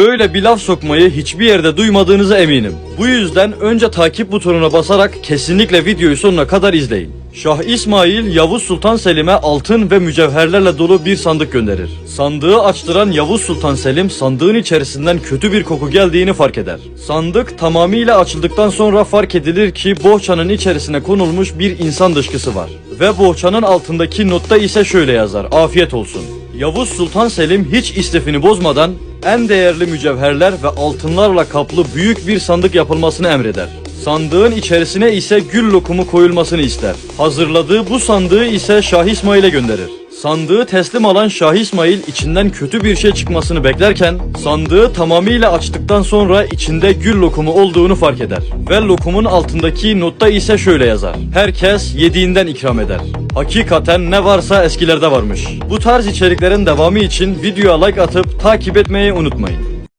Böyle bir laf sokmayı hiçbir yerde duymadığınıza eminim. Bu yüzden önce takip butonuna basarak kesinlikle videoyu sonuna kadar izleyin. Şah İsmail Yavuz Sultan Selim'e altın ve mücevherlerle dolu bir sandık gönderir. Sandığı açtıran Yavuz Sultan Selim sandığın içerisinden kötü bir koku geldiğini fark eder. Sandık tamamıyla açıldıktan sonra fark edilir ki bohçanın içerisine konulmuş bir insan dışkısı var. Ve bohçanın altındaki notta ise şöyle yazar. Afiyet olsun. Yavuz Sultan Selim hiç istifini bozmadan en değerli mücevherler ve altınlarla kaplı büyük bir sandık yapılmasını emreder. Sandığın içerisine ise gül lokumu koyulmasını ister. Hazırladığı bu sandığı ise Şah İsmail'e gönderir. Sandığı teslim alan Şah İsmail içinden kötü bir şey çıkmasını beklerken sandığı tamamıyla açtıktan sonra içinde gül lokumu olduğunu fark eder. Ve lokumun altındaki notta ise şöyle yazar. Herkes yediğinden ikram eder. Hakikaten ne varsa eskilerde varmış. Bu tarz içeriklerin devamı için videoya like atıp takip etmeyi unutmayın.